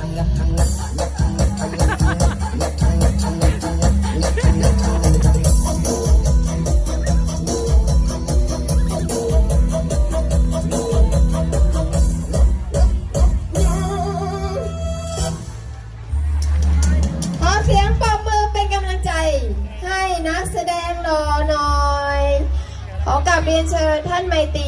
ขอเสียงปรบมือเป็นกำลังใจ ให้นักแสดงหล่อหน่อย ขอกลับเรียนเชิญท่านไมตรี